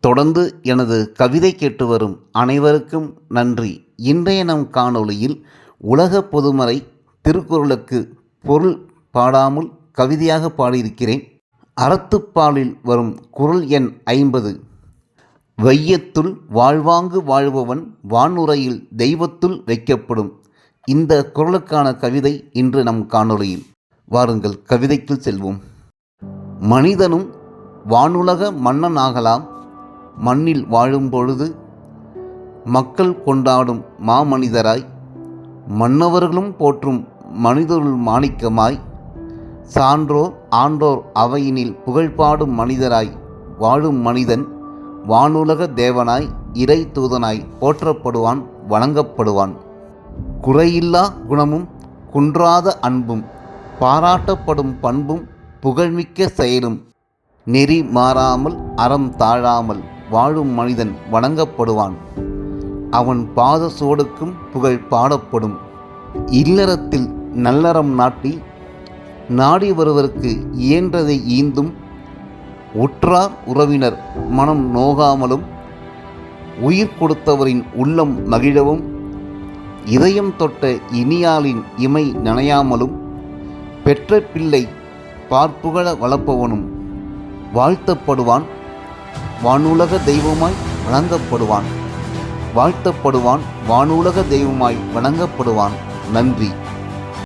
தொடர்ந்து எனது கவிதை கேட்டு வரும் அனைவருக்கும் நன்றி. இன்றைய நம் காணொளியில் உலக பொதுமறை திருக்குறளுக்கு பொருள் பாடாமல் கவிதையாக பாடியிருக்கிறேன். அறத்துப்பாலில் வரும் குறள் எண் ஐம்பது. வையத்துள் வாழ்வாங்கு வாழ்பவன் வானுரையில் தெய்வத்துள் வைக்கப்படும். இந்த குறளுக்கான கவிதை இன்று நம் காணொளியில். வாருங்கள் கவிதைக்குள் செல்வோம். மனிதனும் வானுலக மன்னனாகலாம். மண்ணில் வாழும் பொழுது மக்கள் கொண்டாடும் மாமனிதராய் மன்னவர்களும் போற்றும் மனிதருள் மாணிக்கமாய் சான்றோர் ஆன்றோர் அவையினில் புகழ்பாடும் மனிதராய் வாழும் மனிதன் வானுலக தேவனாய் இறை தூதனாய் போற்றப்படுவான் வணங்கப்படுவான். குறையில்லா குணமும் குன்றாத அன்பும் பாராட்டப்படும் பண்பும் புகழ்மிக்க செயலும் நெறி மாறாமல் அறம் தாழாமல். வாழும் மனிதன் வணங்கப்படுவான். அவன் பாத சோடுக்கும் புகழ் பாடப்படும். இல்லறத்தில் நல்லறம் நாட்டி நாடி வருவதற்கு இயன்றதை ஈந்தும் உற்றார் உறவினர் மனம் நோகாமலும் உயிர் கொடுத்தவரின் உள்ளம் மகிழவும் இதயம் தொட்ட இனியாளின் இமை நனையாமலும் பெற்ற பிள்ளை பார்ப்புகழ வளர்ப்பவனும் வாழ்த்தப்படுவான். வானுலக தெய்வமாய் வணங்கப்படுவான். வாழ்த்தப்படுவான் வானுலக தெய்வமாய் வணங்கப்படுவான். நன்றி.